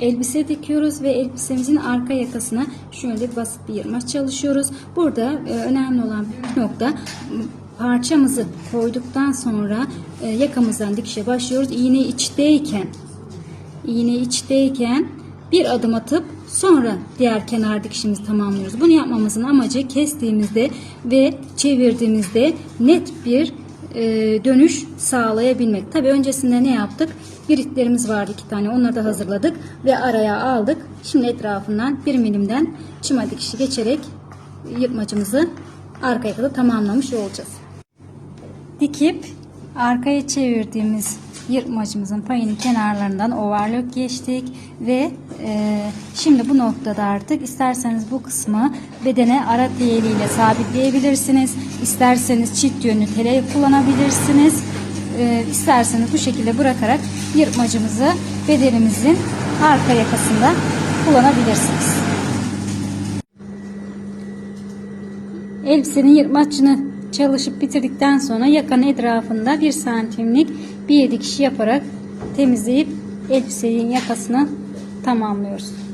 elbise dikiyoruz ve elbisemizin arka yakasına şöyle basit bir yırtmaç çalışıyoruz. Burada e, önemli olan bir nokta parçamızı koyduktan sonra e, yakamızdan dikişe başlıyoruz. İğne içteyken iğne içteyken bir adım atıp sonra diğer kenar dikişimizi tamamlıyoruz. Bunu yapmamızın amacı kestiğimizde ve çevirdiğimizde net bir e, dönüş sağlayabilmek. Tabi öncesinde ne yaptık? Biritlerimiz vardı iki tane. Onları da hazırladık ve araya aldık. Şimdi etrafından bir milimden çıma dikişi geçerek yırtmacımızı arkaya kadar tamamlamış olacağız dikip arkaya çevirdiğimiz yırtmacımızın payının kenarlarından overlock geçtik ve e, şimdi bu noktada artık isterseniz bu kısmı bedene ara diyeliyle sabitleyebilirsiniz. İsterseniz çift yönlü tele kullanabilirsiniz. E, isterseniz bu şekilde bırakarak yırtmacımızı bedenimizin arka yakasında kullanabilirsiniz. Elbisenin yırtmaçını çalışıp bitirdikten sonra yakanın etrafında bir santimlik bir dikiş yaparak temizleyip elbisenin yakasını tamamlıyoruz.